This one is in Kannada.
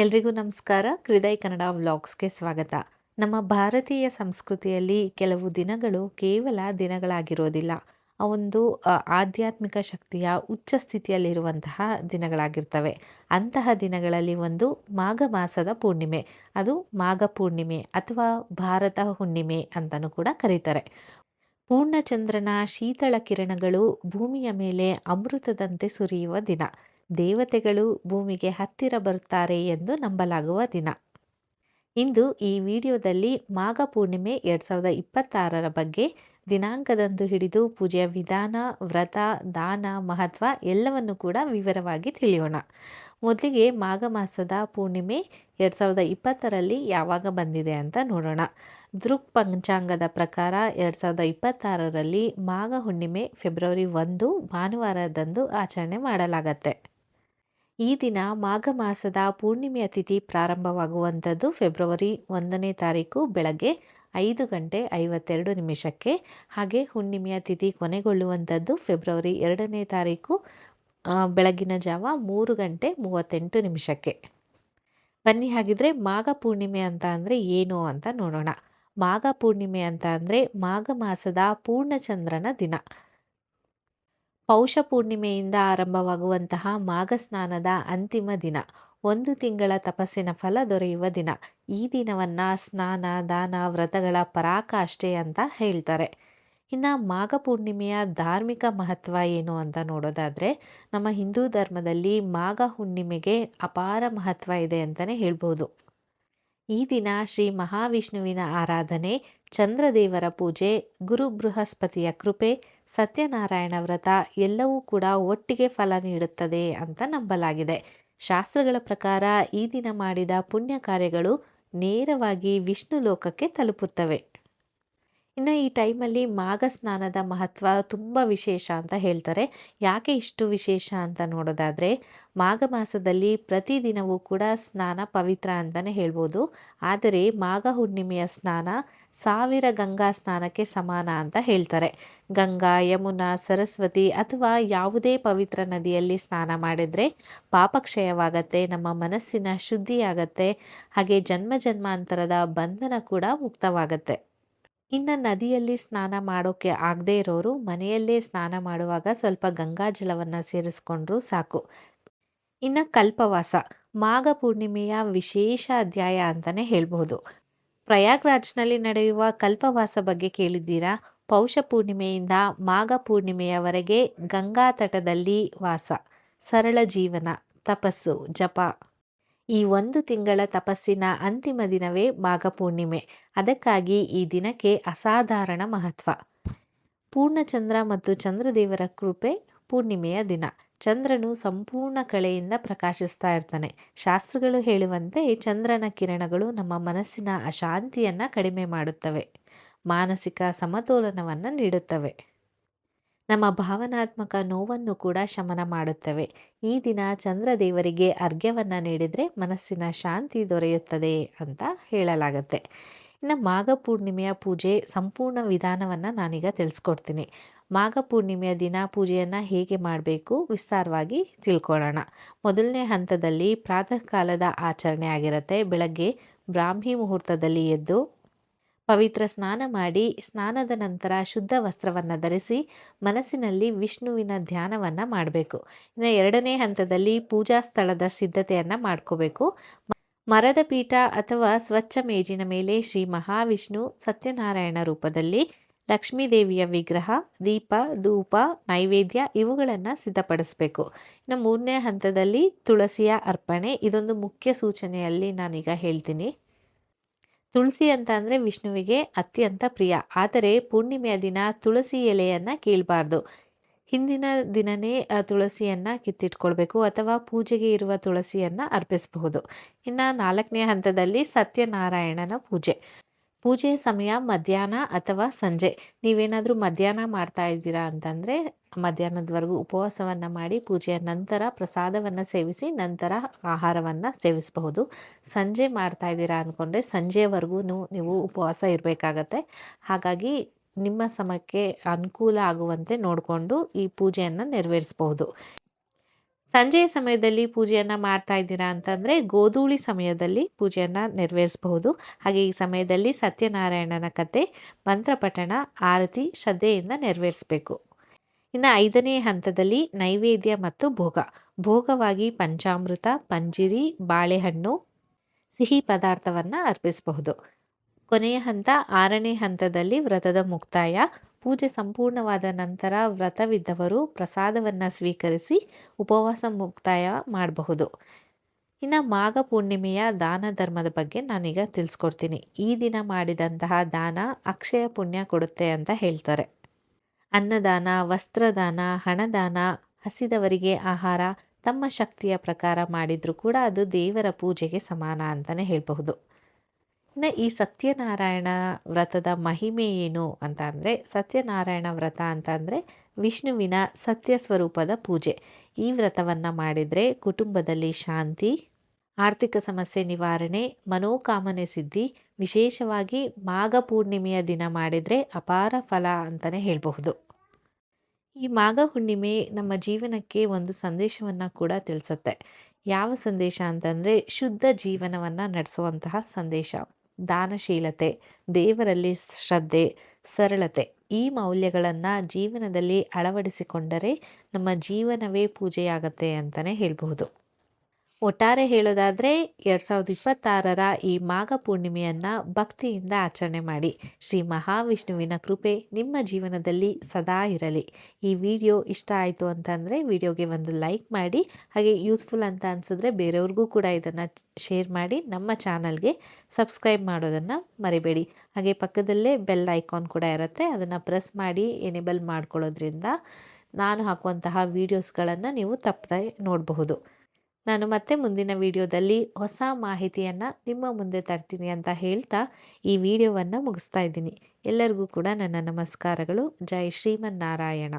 ಎಲ್ರಿಗೂ ನಮಸ್ಕಾರ. ಹೃದಯ ಕನ್ನಡ ವ್ಲಾಗ್ಸ್ಗೆ ಸ್ವಾಗತ. ನಮ್ಮ ಭಾರತೀಯ ಸಂಸ್ಕೃತಿಯಲ್ಲಿ ಕೆಲವು ದಿನಗಳು ಕೇವಲ ದಿನಗಳಾಗಿರೋದಿಲ್ಲ. ಆ ಒಂದು ಆಧ್ಯಾತ್ಮಿಕ ಶಕ್ತಿಯ ಉಚ್ಚ ಸ್ಥಿತಿಯಲ್ಲಿರುವಂತಹ ದಿನಗಳಾಗಿರ್ತವೆ. ಅಂತಹ ದಿನಗಳಲ್ಲಿ ಒಂದು ಮಾಘ ಮಾಸದ ಪೂರ್ಣಿಮೆ. ಅದು ಮಾಘ ಪೂರ್ಣಿಮೆ ಅಥವಾ ಭಾರತ ಹುಣ್ಣಿಮೆ ಅಂತಲೂ ಕೂಡ ಕರೀತಾರೆ. ಪೂರ್ಣಚಂದ್ರನ ಶೀತಳ ಕಿರಣಗಳು ಭೂಮಿಯ ಮೇಲೆ ಅಮೃತದಂತೆ ಸುರಿಯುವ ದಿನ. ದೇವತೆಗಳು ಭೂಮಿಗೆ ಹತ್ತಿರ ಬರುತ್ತಾರೆ ಎಂದು ನಂಬಲಾಗುವ ದಿನ. ಇಂದು ಈ ವಿಡಿಯೋದಲ್ಲಿ ಮಾಘ ಪೂರ್ಣಿಮೆ ಎರಡು ಸಾವಿರದ ಇಪ್ಪತ್ತಾರರ ಬಗ್ಗೆ ದಿನಾಂಕದಂದು ಹಿಡಿದು ಪೂಜೆಯ ವಿಧಾನ, ವ್ರತ, ದಾನ, ಮಹತ್ವ ಎಲ್ಲವನ್ನು ಕೂಡ ವಿವರವಾಗಿ ತಿಳಿಯೋಣ. ಮೊದಲಿಗೆ ಮಾಘ ಮಾಸದ ಪೂರ್ಣಿಮೆ ಎರಡು ಸಾವಿರದ ಇಪ್ಪತ್ತರಲ್ಲಿ ಯಾವಾಗ ಬಂದಿದೆ ಅಂತ ನೋಡೋಣ. ದೃಕ್ ಪಂಚಾಂಗದ ಪ್ರಕಾರ ಎರಡು ಸಾವಿರದ ಇಪ್ಪತ್ತಾರರಲ್ಲಿ ಮಾಘ ಹುಣ್ಣಿಮೆ ಫೆಬ್ರವರಿ ಒಂದು ಭಾನುವಾರದಂದು ಆಚರಣೆ ಮಾಡಲಾಗತ್ತೆ. ಈ ದಿನ ಮಾಘ ಮಾಸದ ಪೂರ್ಣಿಮೆಯ ತಿಥಿ ಪ್ರಾರಂಭವಾಗುವಂಥದ್ದು ಫೆಬ್ರವರಿ ಒಂದನೇ ತಾರೀಕು ಬೆಳಗ್ಗೆ ಐದು ಗಂಟೆ ಐವತ್ತೆರಡು ನಿಮಿಷಕ್ಕೆ. ಹಾಗೆ ಹುಣ್ಣಿಮೆಯ ತಿಥಿ ಕೊನೆಗೊಳ್ಳುವಂಥದ್ದು ಫೆಬ್ರವರಿ ಎರಡನೇ ತಾರೀಕು ಬೆಳಗಿನ ಜಾವ ಮೂರು ಗಂಟೆ ಮೂವತ್ತೆಂಟು ನಿಮಿಷಕ್ಕೆ. ಬನ್ನಿ ಹಾಗಿದ್ರೆ ಮಾಘ ಪೂರ್ಣಿಮೆ ಅಂತ ಅಂದರೆ ಏನು ಅಂತ ನೋಡೋಣ. ಮಾಘ ಪೂರ್ಣಿಮೆ ಅಂತ ಅಂದರೆ ಮಾಘ ಮಾಸದ ಪೂರ್ಣಚಂದ್ರನ ದಿನ. ಪೌಷ ಪೂರ್ಣಿಮೆಯಿಂದ ಆರಂಭವಾಗುವಂತಹ ಮಾಘ ಸ್ನಾನದ ಅಂತಿಮ ದಿನ. ಒಂದು ತಿಂಗಳ ತಪಸ್ಸಿನ ಫಲ ದೊರೆಯುವ ದಿನ. ಈ ದಿನವನ್ನು ಸ್ನಾನ, ದಾನ, ವ್ರತಗಳ ಪರಾಕಾಷ್ಠೆ ಅಂತ ಹೇಳ್ತಾರೆ. ಇನ್ನು ಮಾಘ ಪೂರ್ಣಿಮೆಯ ಧಾರ್ಮಿಕ ಮಹತ್ವ ಏನು ಅಂತ ನೋಡೋದಾದರೆ, ನಮ್ಮ ಹಿಂದೂ ಧರ್ಮದಲ್ಲಿ ಮಾಘ ಹುಣ್ಣಿಮೆಗೆ ಅಪಾರ ಮಹತ್ವ ಇದೆ ಅಂತಲೇ ಹೇಳ್ಬೋದು. ಈ ದಿನ ಶ್ರೀ ಮಹಾವಿಷ್ಣುವಿನ ಆರಾಧನೆ, ಚಂದ್ರದೇವರ ಪೂಜೆ ಗುರು ಬೃಹಸ್ಪತಿಯ ಕೃಪೆ ಸತ್ಯನಾರಾಯಣ ವ್ರತ ಎಲ್ಲವೂ ಕೂಡ ಒಟ್ಟಿಗೆ ಫಲ ನೀಡುತ್ತದೆ ಅಂತ ನಂಬಲಾಗಿದೆ. ಶಾಸ್ತ್ರಗಳ ಪ್ರಕಾರ ಈ ದಿನ ಮಾಡಿದ ಪುಣ್ಯ ಕಾರ್ಯಗಳು ನೇರವಾಗಿ ವಿಷ್ಣು ಲೋಕಕ್ಕೆ ತಲುಪುತ್ತವೆ. ಇನ್ನು ಈ ಟೈಮಲ್ಲಿ ಮಾಘ ಸ್ನಾನದ ಮಹತ್ವ ತುಂಬ ವಿಶೇಷ ಅಂತ ಹೇಳ್ತಾರೆ. ಯಾಕೆ ಇಷ್ಟು ವಿಶೇಷ ಅಂತ ನೋಡೋದಾದರೆ, ಮಾಘ ಮಾಸದಲ್ಲಿ ಪ್ರತಿದಿನವೂ ಕೂಡ ಸ್ನಾನ ಪವಿತ್ರ ಅಂತಲೇ ಹೇಳ್ಬೋದು. ಆದರೆ ಮಾಘ ಹುಣ್ಣಿಮೆಯ ಸ್ನಾನ ಸಾವಿರ ಗಂಗಾ ಸ್ನಾನಕ್ಕೆ ಸಮಾನ ಅಂತ ಹೇಳ್ತಾರೆ. ಗಂಗಾ, ಯಮುನಾ, ಸರಸ್ವತಿ ಅಥವಾ ಯಾವುದೇ ಪವಿತ್ರ ನದಿಯಲ್ಲಿ ಸ್ನಾನ ಮಾಡಿದರೆ ಪಾಪಕ್ಷಯವಾಗತ್ತೆ, ನಮ್ಮ ಮನಸ್ಸಿನ ಶುದ್ಧಿಯಾಗತ್ತೆ, ಹಾಗೆ ಜನ್ಮ ಜನ್ಮಾಂತರದ ಬಂಧನ ಕೂಡ ಮುಕ್ತವಾಗತ್ತೆ. ಇನ್ನು ನದಿಯಲ್ಲಿ ಸ್ನಾನ ಮಾಡೋಕ್ಕೆ ಆಗದೇ ಇರೋರು ಮನೆಯಲ್ಲೇ ಸ್ನಾನ ಮಾಡುವಾಗ ಸ್ವಲ್ಪ ಗಂಗಾ ಜಲವನ್ನು ಸೇರಿಸ್ಕೊಂಡ್ರೂ ಸಾಕು. ಇನ್ನು ಕಲ್ಪವಾಸ, ಮಾಘ ಪೂರ್ಣಿಮೆಯ ವಿಶೇಷ ಅಧ್ಯಾಯ ಅಂತಲೇ ಹೇಳ್ಬೋದು ಪ್ರಯಾಗ್ರಾಜ್ನಲ್ಲಿ ನಡೆಯುವ ಕಲ್ಪವಾಸ ಬಗ್ಗೆ ಕೇಳಿದ್ದೀರಾ? ಪೌಷ ಪೂರ್ಣಿಮೆಯಿಂದ ಮಾಘ ಪೂರ್ಣಿಮೆಯವರೆಗೆ ಗಂಗಾ ತಟದಲ್ಲಿ ವಾಸ, ಸರಳ ಜೀವನ, ತಪಸ್ಸು, ಜಪ. ಈ ಒಂದು ತಿಂಗಳ ತಪಸ್ಸಿನ ಅಂತಿಮ ದಿನವೇ ಮಾಘ ಪೂರ್ಣಿಮೆ ಅದಕ್ಕಾಗಿ ಈ ದಿನಕ್ಕೆ ಅಸಾಧಾರಣ ಮಹತ್ವ. ಪೂರ್ಣಚಂದ್ರ ಮತ್ತು ಚಂದ್ರದೇವರ ಕೃಪೆ ಪೂರ್ಣಿಮೆಯ ದಿನ. ಚಂದ್ರನು ಸಂಪೂರ್ಣ ಕಳೆಯಿಂದ ಪ್ರಕಾಶಿಸ್ತಾ ಇರ್ತಾನೆ. ಶಾಸ್ತ್ರಗಳು ಹೇಳುವಂತೆ ಚಂದ್ರನ ಕಿರಣಗಳು ನಮ್ಮ ಮನಸ್ಸಿನ ಅಶಾಂತಿಯನ್ನು ಕಡಿಮೆ ಮಾಡುತ್ತವೆ. ಮಾನಸಿಕ ಸಮತೋಲನವನ್ನು ನೀಡುತ್ತವೆ. ನಮ್ಮ ಭಾವನಾತ್ಮಕ ನೋವನ್ನು ಕೂಡ ಶಮನ ಮಾಡುತ್ತವೆ. ಈ ದಿನ ಚಂದ್ರ ದೇವರಿಗೆ ಅರ್ಘ್ಯವನ್ನು ನೀಡಿದರೆ ಮನಸ್ಸಿನ ಶಾಂತಿ ದೊರೆಯುತ್ತದೆ ಅಂತ ಹೇಳಲಾಗುತ್ತೆ. ಇನ್ನು ಮಾಘ ಪೂರ್ಣಿಮೆಯ ಪೂಜೆ ಸಂಪೂರ್ಣ ವಿಧಾನವನ್ನು ನಾನೀಗ ತಿಳಿಸ್ಕೊಡ್ತೀನಿ. ಮಾಘ ಪೂರ್ಣಿಮೆಯ ದಿನ ಪೂಜೆಯನ್ನು ಹೇಗೆ ಮಾಡಬೇಕು ವಿಸ್ತಾರವಾಗಿ ತಿಳ್ಕೊಳ್ಳೋಣ. ಮೊದಲನೇ ಹಂತದಲ್ಲಿ ಪ್ರಾತಃ ಕಾಲದ ಆಚರಣೆ ಆಗಿರುತ್ತೆ. ಬೆಳಗ್ಗೆ ಬ್ರಾಹ್ಮಿ ಮುಹೂರ್ತದಲ್ಲಿ ಎದ್ದು ಪವಿತ್ರ ಸ್ನಾನ ಮಾಡಿ, ಸ್ನಾನದ ನಂತರ ಶುದ್ಧ ವಸ್ತ್ರವನ್ನು ಧರಿಸಿ ಮನಸ್ಸಿನಲ್ಲಿ ವಿಷ್ಣುವಿನ ಧ್ಯಾನವನ್ನು ಮಾಡಬೇಕು. ಇನ್ನು ಎರಡನೇ ಹಂತದಲ್ಲಿ ಪೂಜಾ ಸ್ಥಳದ ಸಿದ್ಧತೆಯನ್ನು ಮಾಡ್ಕೋಬೇಕು. ಮರದ ಪೀಠ ಅಥವಾ ಸ್ವಚ್ಛ ಮೇಜಿನ ಮೇಲೆ ಶ್ರೀ ಮಹಾವಿಷ್ಣು ಸತ್ಯನಾರಾಯಣ ರೂಪದಲ್ಲಿ ಲಕ್ಷ್ಮೀದೇವಿಯ ವಿಗ್ರಹ, ದೀಪ, ಧೂಪ, ನೈವೇದ್ಯ ಇವುಗಳನ್ನು ಸಿದ್ಧಪಡಿಸಬೇಕು. ಇನ್ನು ಮೂರನೇ ಹಂತದಲ್ಲಿ ತುಳಸಿಯ ಅರ್ಪಣೆ. ಇದೊಂದು ಮುಖ್ಯ ಸೂಚನೆಯಲ್ಲಿ ನಾನೀಗ ಹೇಳ್ತೀನಿ. ತುಳಸಿ ಅಂತ ಅಂದರೆ ವಿಷ್ಣುವಿಗೆ ಅತ್ಯಂತ ಪ್ರಿಯ. ಆದರೆ ಪೂರ್ಣಿಮೆಯ ದಿನ ತುಳಸಿ ಎಲೆಯನ್ನು ಕೀಳಬಾರ್ದು. ಹಿಂದಿನ ದಿನನೇ ತುಳಸಿಯನ್ನು ಕಿತ್ತಿಟ್ಕೊಳ್ಬೇಕು ಅಥವಾ ಪೂಜೆಗೆ ಇರುವ ತುಳಸಿಯನ್ನು ಅರ್ಪಿಸಬಹುದು. ಇನ್ನು ನಾಲ್ಕನೇ ಹಂತದಲ್ಲಿ ಸತ್ಯನಾರಾಯಣನ ಪೂಜೆ. ಪೂಜೆ ಸಮಯ ಮಧ್ಯಾಹ್ನ ಅಥವಾ ಸಂಜೆ. ನೀವೇನಾದರೂ ಮಧ್ಯಾಹ್ನ ಮಾಡ್ತಾ ಇದ್ದೀರಾ ಅಂತಂದರೆ ಮಧ್ಯಾಹ್ನದವರೆಗೂ ಉಪವಾಸವನ್ನು ಮಾಡಿ ಪೂಜೆಯ ನಂತರ ಪ್ರಸಾದವನ್ನು ಸೇವಿಸಿ ನಂತರ ಆಹಾರವನ್ನು ಸೇವಿಸಬಹುದು. ಸಂಜೆ ಮಾಡ್ತಾ ಇದ್ದೀರಾ ಅಂದ್ಕೊಂಡ್ರೆ ಸಂಜೆವರೆಗೂ ನೀವು ಉಪವಾಸ ಇರಬೇಕಾಗತ್ತೆ. ಹಾಗಾಗಿ ನಿಮ್ಮ ಸಮಯಕ್ಕೆ ಅನುಕೂಲ ಆಗುವಂತೆ ನೋಡಿಕೊಂಡು ಈ ಪೂಜೆಯನ್ನು ನೆರವೇರಿಸಬಹುದು. ಸಂಜೆಯ ಸಮಯದಲ್ಲಿ ಪೂಜೆಯನ್ನು ಮಾಡ್ತಾ ಇದ್ದೀರಾ ಅಂತಂದರೆ ಗೋಧೂಳಿ ಸಮಯದಲ್ಲಿ ಪೂಜೆಯನ್ನು ನೆರವೇರಿಸಬಹುದು. ಹಾಗೆ ಈ ಸಮಯದಲ್ಲಿ ಸತ್ಯನಾರಾಯಣನ ಕತೆ, ಮಂತ್ರಪಠಣ, ಆರತಿ ಶ್ರದ್ಧೆಯಿಂದ ನೆರವೇರಿಸಬೇಕು. ಇನ್ನು ಐದನೇ ಹಂತದಲ್ಲಿ ನೈವೇದ್ಯ ಮತ್ತು ಭೋಗ. ಭೋಗವಾಗಿ ಪಂಚಾಮೃತ, ಪಂಜಿರಿ, ಬಾಳೆಹಣ್ಣು, ಸಿಹಿ ಪದಾರ್ಥವನ್ನು ಅರ್ಪಿಸಬಹುದು. ಕೊನೆಯ ಹಂತ, ಆರನೇ ಹಂತದಲ್ಲಿ ವ್ರತದ ಮುಕ್ತಾಯ. ಪೂಜೆ ಸಂಪೂರ್ಣವಾದ ನಂತರ ವ್ರತವಿದ್ದವರು ಪ್ರಸಾದವನ್ನು ಸ್ವೀಕರಿಸಿ ಉಪವಾಸ ಮುಕ್ತಾಯ ಮಾಡಬಹುದು. ಇನ್ನು ಮಾಘ ಪೂರ್ಣಿಮೆಯ ದಾನ ಧರ್ಮದ ಬಗ್ಗೆ ನಾನೀಗ ತಿಳಿಸ್ಕೊಡ್ತೀನಿ. ಈ ದಿನ ಮಾಡಿದಂತಹ ದಾನ ಅಕ್ಷಯ ಪುಣ್ಯ ಕೊಡುತ್ತೆ ಅಂತ ಹೇಳ್ತಾರೆ. ಅನ್ನದಾನ, ವಸ್ತ್ರದಾನ, ಹಣದಾನ, ಹಸಿದವರಿಗೆ ಆಹಾರ, ತಮ್ಮ ಶಕ್ತಿಯ ಪ್ರಕಾರ ಮಾಡಿದರೂ ಕೂಡ ಅದು ದೇವರ ಪೂಜೆಗೆ ಸಮಾನ ಅಂತಲೇ ಹೇಳಬಹುದು. ಇನ್ನು ಈ ಸತ್ಯನಾರಾಯಣ ವ್ರತದ ಮಹಿಮೆ ಏನು ಅಂತ ಅಂದರೆ, ಸತ್ಯನಾರಾಯಣ ವ್ರತ ಅಂತ ಅಂದರೆ ವಿಷ್ಣುವಿನ ಸತ್ಯ ಸ್ವರೂಪದ ಪೂಜೆ. ಈ ವ್ರತವನ್ನು ಮಾಡಿದರೆ ಕುಟುಂಬದಲ್ಲಿ ಶಾಂತಿ, ಆರ್ಥಿಕ ಸಮಸ್ಯೆ ನಿವಾರಣೆ, ಮನೋಕಾಮನೆ ಸಿದ್ಧಿ, ವಿಶೇಷವಾಗಿ ಮಾಘ ಪೂರ್ಣಿಮೆಯ ದಿನ ಮಾಡಿದರೆ ಅಪಾರ ಫಲ ಅಂತಲೇ ಹೇಳಬಹುದು. ಈ ಮಾಘ ಹುಣ್ಣಿಮೆ ನಮ್ಮ ಜೀವನಕ್ಕೆ ಒಂದು ಸಂದೇಶವನ್ನು ಕೂಡ ತಿಳಿಸುತ್ತೆ. ಯಾವ ಸಂದೇಶ ಅಂತಂದರೆ ಶುದ್ಧ ಜೀವನವನ್ನು ನಡೆಸುವಂತಹ ಸಂದೇಶ. ದಾನಶೀಲತೆ ದೇವರಲ್ಲಿ ಶ್ರದ್ಧೆ ಸರಳತೆ ಈ ಮೌಲ್ಯಗಳನ್ನು ಜೀವನದಲ್ಲಿ ಅಳವಡಿಸಿಕೊಂಡರೆ ನಮ್ಮ ಜೀವನವೇ ಪೂಜೆಯಾಗತ್ತೆ ಅಂತಲೇ ಹೇಳಬಹುದು. ಒಟ್ಟಾರೆ ಹೇಳೋದಾದರೆ ಎರಡು ಸಾವಿರದ ಇಪ್ಪತ್ತಾರರ ಈ ಮಾಘ ಪೂರ್ಣಿಮೆಯನ್ನು ಭಕ್ತಿಯಿಂದ ಆಚರಣೆ ಮಾಡಿ. ಶ್ರೀ ಮಹಾವಿಷ್ಣುವಿನ ಕೃಪೆ ನಿಮ್ಮ ಜೀವನದಲ್ಲಿ ಸದಾ ಇರಲಿ. ಈ ವಿಡಿಯೋ ಇಷ್ಟ ಆಯಿತು ಅಂತಂದರೆ ವಿಡಿಯೋಗೆ ಒಂದು ಲೈಕ್ ಮಾಡಿ, ಹಾಗೆ ಯೂಸ್ಫುಲ್ ಅಂತ ಅನಿಸಿದ್ರೆ ಬೇರೆಯವ್ರಿಗೂ ಕೂಡ ಇದನ್ನು ಶೇರ್ ಮಾಡಿ, ನಮ್ಮ ಚಾನಲ್ಗೆ ಸಬ್ಸ್ಕ್ರೈಬ್ ಮಾಡೋದನ್ನು ಮರಿಬೇಡಿ. ಹಾಗೆ ಪಕ್ಕದಲ್ಲೇ ಬೆಲ್ ಐಕಾನ್ ಕೂಡ ಇರುತ್ತೆ, ಅದನ್ನು ಪ್ರೆಸ್ ಮಾಡಿ ಎನೇಬಲ್ ಮಾಡ್ಕೊಳ್ಳೋದ್ರಿಂದ ನಾನು ಹಾಕುವಂತಹ ವೀಡಿಯೋಸ್ಗಳನ್ನು ನೀವು ತಪ್ಪದೆ ನೋಡಬಹುದು. ನಾನು ಮತ್ತೆ ಮುಂದಿನ ವಿಡಿಯೋದಲ್ಲಿ ಹೊಸ ಮಾಹಿತಿಯನ್ನು ನಿಮ್ಮ ಮುಂದೆ ತರ್ತೀನಿ ಅಂತ ಹೇಳ್ತಾ ಈ ವಿಡಿಯೋವನ್ನು ಮುಗಿಸ್ತಾ ಇದ್ದೀನಿ. ಎಲ್ಲರಿಗೂ ಕೂಡ ನನ್ನ ನಮಸ್ಕಾರಗಳು. ಜೈ ಶ್ರೀಮನ್ನಾರಾಯಣ.